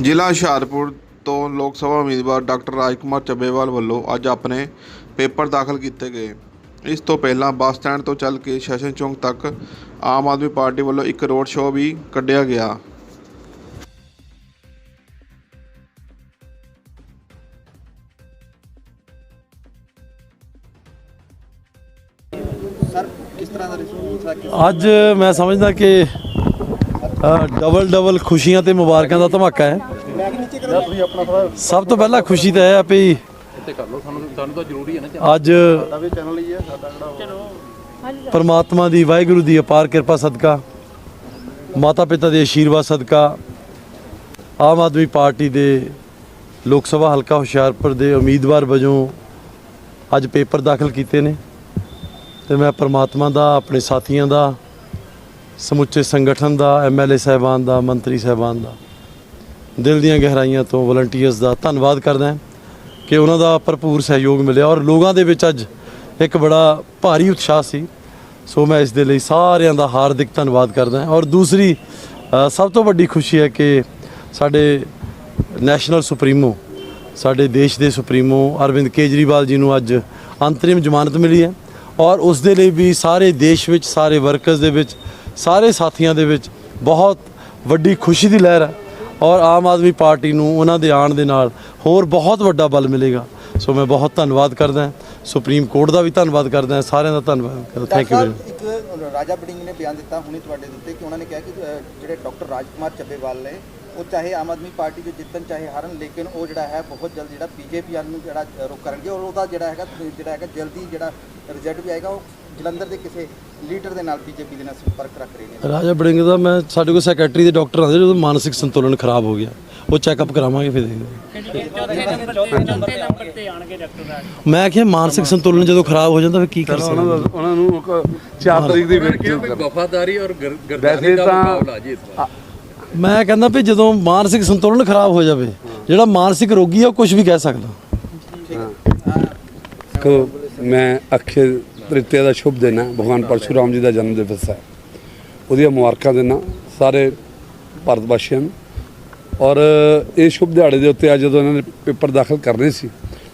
ਜ਼ਿਲ੍ਹਾ ਹੁਸ਼ਿਆਰਪੁਰ ਤੋਂ ਲੋਕ ਸਭਾ ਉਮੀਦਵਾਰ ਡਾਕਟਰ ਰਾਜਕੁਮਾਰ ਚੱਬੇਵਾਲ ਵੱਲੋਂ ਅੱਜ ਆਪਣੇ ਪੇਪਰ ਦਾਖਲ ਕੀਤੇ ਗਏ। ਇਸ ਤੋਂ ਪਹਿਲਾਂ ਬੱਸ ਸਟੈਂਡ ਤੋਂ ਚੱਲ ਕੇ ਸੈਸ਼ਨ ਚੌਂਕ ਤੱਕ ਆਮ ਆਦਮੀ ਪਾਰਟੀ ਵੱਲੋਂ ਇੱਕ ਰੋਡ ਸ਼ੋਅ ਵੀ ਕੱਢਿਆ ਗਿਆ। ਸਰ ਕਿਸ ਤਰ੍ਹਾਂ ਦਾ ਰਿਸਪੌਂਸ ਹੈ ਕਿ ਅੱਜ ਮੈਂ ਸਮਝਦਾ ਕਿ ਡਬਲ ਡਬਲ ਖੁਸ਼ੀਆਂ ਤੇ ਮੁਬਾਰਕਾਂ ਦਾ ਧਮਾਕਾ ਹੈ। ਸਭ ਤੋਂ ਪਹਿਲਾਂ ਖੁਸ਼ੀ ਤਾਂ ਇਹ ਆ ਵੀ ਅੱਜ ਪਰਮਾਤਮਾ ਦੀ ਵਾਹਿਗੁਰੂ ਦੀ ਅਪਾਰ ਕਿਰਪਾ ਸਦਕਾ, ਮਾਤਾ ਪਿਤਾ ਦੇ ਆਸ਼ੀਰਵਾਦ ਸਦਕਾ, ਆਮ ਆਦਮੀ ਪਾਰਟੀ ਦੇ ਲੋਕ ਸਭਾ ਹਲਕਾ ਹੁਸ਼ਿਆਰਪੁਰ ਦੇ ਉਮੀਦਵਾਰ ਵਜੋਂ ਅੱਜ ਪੇਪਰ ਦਾਖਲ ਕੀਤੇ ਨੇ ਤੇ ਮੈਂ ਪਰਮਾਤਮਾ ਦਾ, ਆਪਣੇ ਸਾਥੀਆਂ ਦਾ ਸਮੁੱਚੇ ਸੰਗਠਨ ਦਾ ਐਮਐਲਏ ਸਾਹਿਬਾਨ ਦਾ, ਮੰਤਰੀ ਸਾਹਿਬਾਨ ਦਾ। ਦਿਲ ਦੀਆਂ ਗਹਿਰਾਈਆਂ ਤੋਂ ਵਲੰਟੀਅਰਸ ਦਾ ਧੰਨਵਾਦ ਕਰਦਾ ਕਿ ਉਹਨਾਂ ਦਾ ਭਰਪੂਰ ਸਹਿਯੋਗ ਮਿਲਿਆ ਔਰ ਲੋਕਾਂ ਦੇ ਵਿੱਚ ਅੱਜ ਇੱਕ ਬੜਾ ਭਾਰੀ ਉਤਸ਼ਾਹ ਸੀ। ਸੋ ਮੈਂ ਇਸ ਦੇ ਲਈ ਸਾਰਿਆਂ ਦਾ ਹਾਰਦਿਕ ਧੰਨਵਾਦ ਕਰਦਾ ਔਰ ਦੂਸਰੀ ਸਭ ਤੋਂ ਵੱਡੀ ਖੁਸ਼ੀ ਹੈ ਕਿ ਸਾਡੇ ਨੈਸ਼ਨਲ ਸੁਪਰੀਮੋ, ਸਾਡੇ ਦੇਸ਼ ਦੇ ਸੁਪਰੀਮੋ ਅਰਵਿੰਦ ਕੇਜਰੀਵਾਲ ਜੀ ਨੂੰ ਅੱਜ ਅੰਤਰਿਮ ਜ਼ਮਾਨਤ ਮਿਲੀ ਹੈ। ਔਰ ਉਸ ਦੇ ਲਈ ਵੀ ਸਾਰੇ ਦੇਸ਼ ਵਿੱਚ, ਸਾਰੇ ਵਰਕਰਸ ਦੇ ਵਿੱਚ ਸਾਰੇ ਸਾਥੀਆਂ ਦੇ ਵਿੱਚ ਬਹੁਤ ਵੱਡੀ ਖੁਸ਼ੀ ਦੀ ਲਹਿਰ ਹੈ ਔਰ ਆਮ ਆਦਮੀ ਪਾਰਟੀ ਨੂੰ ਉਹਨਾਂ ਦੇ ਆਉਣ ਦੇ ਨਾਲ ਹੋਰ ਬਹੁਤ ਵੱਡਾ ਬਲ ਮਿਲੇਗਾ। ਸੋ ਮੈਂ ਬਹੁਤ ਧੰਨਵਾਦ ਕਰਦਾ ਸੁਪਰੀਮ ਕੋਰਟ ਦਾ ਵੀ ਧੰਨਵਾਦ ਕਰਦਾ ਸਾਰਿਆਂ ਦਾ ਧੰਨਵਾਦ ਥੈਂਕ ਯੂ ਵੈਰੀ ਇੱਕ ਰਾਜਾ ਬੜਿੰਗ ਨੇ ਬਿਆਨ ਦਿੱਤਾ, ਹੁਣੇ ਤੁਹਾਡੇ ਦੇ ਕਿ ਉਹਨਾਂ ਨੇ ਕਿਹਾ ਕਿ ਜਿਹੜੇ ਡਾਕਟਰ ਰਾਜਕੁਮਾਰ ਚੱਬੇਵਾਲ ਨੇ ਉਹ ਚਾਹੇ ਆਮ ਆਦਮੀ ਪਾਰਟੀ ਦੇ ਜਿੱਤਣ ਚਾਹੇ ਹਾਰਨ ਲੇਕਿਨ ਉਹ ਜਿਹੜਾ ਹੈ ਬਹੁਤ ਜਲਦ ਜਿਹੜਾ ਬੀਜੇਪੀ ਵਾਲ ਨੂੰ ਜਿਹੜਾ ਰੁਕ ਕਰਨਗੇ ਔਰ ਉਹਦਾ ਜਿਹੜਾ ਹੈਗਾ ਜਿਹੜਾ ਹੈਗਾ ਜਲਦੀ ਜਿਹੜਾ ਰਿਜ਼ਲਟ ਵੀ ਆਏਗਾ ਉਹ ਜਲੰਧਰ ਦੇ ਕਿਸੇ ਲੀਡਰ ਦੇ ਨਾਲ ਬੀਜੇਪੀ ਦੇ ਨਾਲ ਸੰਪਰਕ ਰੱਖ ਰਹੇ ਨੇ ਰਾਜਾ ਬੜਿੰਗ ਦਾ ਮੈਂ ਸਾਡੇ ਕੋਲ ਸੈਕਟਰੀ ਦੇ ਡਾਕਟਰ ਆਉਂਦੇ ਜਦੋਂ ਮਾਨਸਿਕ ਸੰਤੁਲਨ ਖਰਾਬ ਹੋ ਗਿਆ ਉਹ ਚੈੱਕਅਪ ਕਰਾਵਾਂਗੇ ਫਿਰ ਦੇਖਦੇ। ਮੈਂ ਕਿਹਾ ਮਾਨਸਿਕ ਸੰਤੁਲਨ ਜਦੋਂ ਖਰਾਬ ਹੋ ਜਾਂਦਾ ਫਿਰ ਕੀ ਕਰ ਸਕਦੇ? ਉਹਨਾਂ ਨੂੰ 4 ਤਰੀਕ ਦੀ ਵੇਟ ਵਫਾਦਾਰੀ ਔਰ ਗਰਦਾਰੀ ਦਾ ਮੁਕਾਬਲਾ ਜੀ ਇਸ ਵਾਰ ਮੈਂ ਕਹਿੰਦਾ ਵੀ ਜਦੋਂ ਮਾਨਸਿਕ ਸੰਤੁਲਨ ਖਰਾਬ ਹੋ ਜਾਵੇ, ਜਿਹੜਾ ਮਾਨਸਿਕ ਰੋਗੀ ਆ, ਉਹ ਕੁਝ ਵੀ ਕਹਿ ਸਕਦਾ। ਕੋ ਮੈਂ ਅਖੇ ਤ੍ਰਿਤਿਆ ਦਾ ਸ਼ੁਭ ਦਿਨ ਹੈ ਭਗਵਾਨ ਪਰਸ਼ੂਰਾਮ ਜੀ ਦਾ ਜਨਮ ਦਿਵਸ ਹੈ ਉਹਦੀਆਂ ਮੁਬਾਰਕਾਂ ਦੇਣਾ ਸਾਰੇ ਭਾਰਤ ਵਾਸੀਆਂ ਨੂੰ। ਔਰ ਇਹ ਸ਼ੁਭ ਦਿਹਾੜੇ ਦੇ ਉੱਤੇ ਅੱਜ ਜਦੋਂ ਇਹਨਾਂ ਨੇ ਪੇਪਰ ਦਾਖਲ ਕਰਨੇ ਸੀ,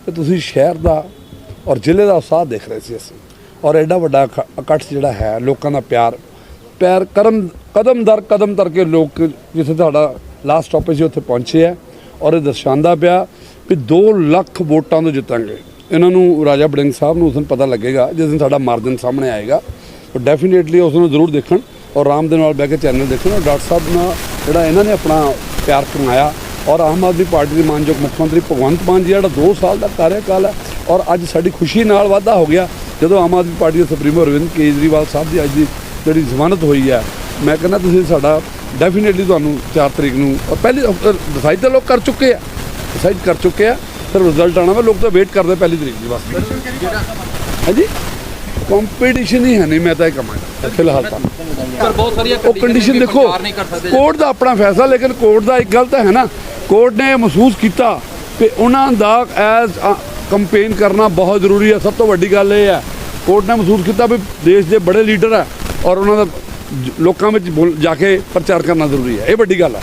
ਤੇ ਤੁਸੀਂ ਸ਼ਹਿਰ ਦਾ ਔਰ ਜ਼ਿਲ੍ਹੇ ਦਾ ਉਤਸ਼ਾਹ ਦੇਖ ਰਹੇ ਸੀ ਅਸੀਂ। ਔਰ ਐਡਾ ਵੱਡਾ ਇਕੱਠ ਜਿਹੜਾ ਹੈ, ਲੋਕਾਂ ਦਾ ਪਿਆਰ ਪੈਰ ਕਰਮ, ਕਦਮ ਦਰ, ਕਦਮ ਤਰ ਕੇ ਲੋਕ ਜਿੱਥੇ ਤੁਹਾਡਾ ਲਾਸਟ ਸਟਾਪ ਸੀ, ਉੱਥੇ ਪਹੁੰਚੇ ਆ ਔਰ ਇਹ ਦਰਸਾਉਂਦਾ ਪਿਆ ਵੀ 2 ਲੱਖ ਵੋਟਾਂ ਤੋਂ ਜਿੱਤਾਂਗੇ। ਇਹਨਾਂ ਨੂੰ ਰਾਜਾ ਬੜਿੰਗ ਸਾਹਿਬ ਨੂੰ ਉਸ ਦਿਨ ਪਤਾ ਲੱਗੇਗਾ, ਜਿਸ ਦਿਨ ਸਾਡਾ ਮਾਰਜਨ ਸਾਹਮਣੇ ਆਏਗਾ। ਉਹ ਡੈਫੀਨੇਟਲੀ ਉਸ ਨੂੰ ਜ਼ਰੂਰ ਦੇਖਣ ਔਰ ਆਰਾਮ ਦੇ ਨਾਲ ਬਹਿ ਕੇ ਚੈਨਲ ਦੇਖਣ ਔਰ ਡਾਕਟਰ ਸਾਹਿਬ ਨਾਲ ਜਿਹੜਾ ਇਹਨਾਂ ਨੇ ਆਪਣਾ ਪਿਆਰ ਕਰਵਾਇਆ ਔਰ ਆਮ ਆਦਮੀ ਪਾਰਟੀ ਦੇ ਮਾਨਯੋਗ ਮੁੱਖ ਮੰਤਰੀ ਭਗਵੰਤ ਮਾਨ ਜੀ, ਜਿਹੜਾ 2 ਸਾਲ ਦਾ ਕਾਰਜਕਾਲ ਹੈ ਔਰ ਅੱਜ ਸਾਡੀ ਖੁਸ਼ੀ ਨਾਲ ਵਾਧਾ ਹੋ ਗਿਆ। ਜਦੋਂ ਆਮ ਆਦਮੀ ਪਾਰਟੀ ਦੇ ਸੁਪਰੀਮੋ ਅਰਵਿੰਦ ਕੇਜਰੀਵਾਲ ਸਾਹਿਬ ਦੀ ਅੱਜ ਦੀ ਜਿਹੜੀ ਜ਼ਮਾਨਤ ਹੋਈ ਹੈ ਮੈਂ ਕਹਿੰਦਾ ਤੁਸੀਂ ਸਾਡਾ ਡੈਫੀਨੇਟਲੀ ਤੁਹਾਨੂੰ 4 ਤਰੀਕ ਨੂੰ ਪਹਿਲੀ ਡਿਸਾਈਡ ਤਾਂ ਲੋਕ ਕਰ ਚੁੱਕੇ ਆ ਡਿਸਾਈਡ ਕਰ ਚੁੱਕੇ ਆ ਸਰ ਰਿਜ਼ਲਟ ਆਣਾ ਵਾ ਲੋਕ ਤਾਂ ਵੇਟ ਕਰਦੇ ਪਹਿਲੀ ਤਰੀਕ ਦੀ ਬਸ। ਹਾਂਜੀ? ਕੰਪੀਟੀਸ਼ਨ ਹੀ ਹੈ ਨਹੀਂ ਮੈਂ ਤਾਂ ਇਹ ਕਮਾਂਗਾ ਫਿਲਹਾਲ ਤਾਂ। ਪਰ ਬਹੁਤ ਸਾਰੀਆਂ ਉਹ ਕੰਡੀਸ਼ਨ ਦੇਖੋ ਕੋਰਟ ਦਾ ਆਪਣਾ ਫੈਸਲਾ ਲੇਕਿਨ ਕੋਰਟ ਦਾ ਇੱਕ ਗੱਲ ਤਾਂ ਹੈ ਨਾ ਕੋਰਟ ਨੇ ਮਹਿਸੂਸ ਕੀਤਾ ਕਿ ਉਹਨਾਂ ਦਾ ਐਜ਼ ਕੰਪੇਨ ਕਰਨਾ ਬਹੁਤ ਜ਼ਰੂਰੀ ਹੈ। ਸਭ ਤੋਂ ਵੱਡੀ ਗੱਲ ਇਹ ਹੈ ਕੋਰਟ ਨੇ ਮਹਿਸੂਸ ਕੀਤਾ ਵੀ ਦੇਸ਼ ਦੇ ਬੜੇ ਲੀਡਰ ਹੈ। ਔਰ ਉਹਨਾਂ ਦਾ ਲੋਕਾਂ ਵਿੱਚ ਬੋਲ- ਜਾ ਕੇ ਪ੍ਰਚਾਰ ਕਰਨਾ ਜ਼ਰੂਰੀ ਹੈ। ਇਹ ਵੱਡੀ ਗੱਲ ਹੈ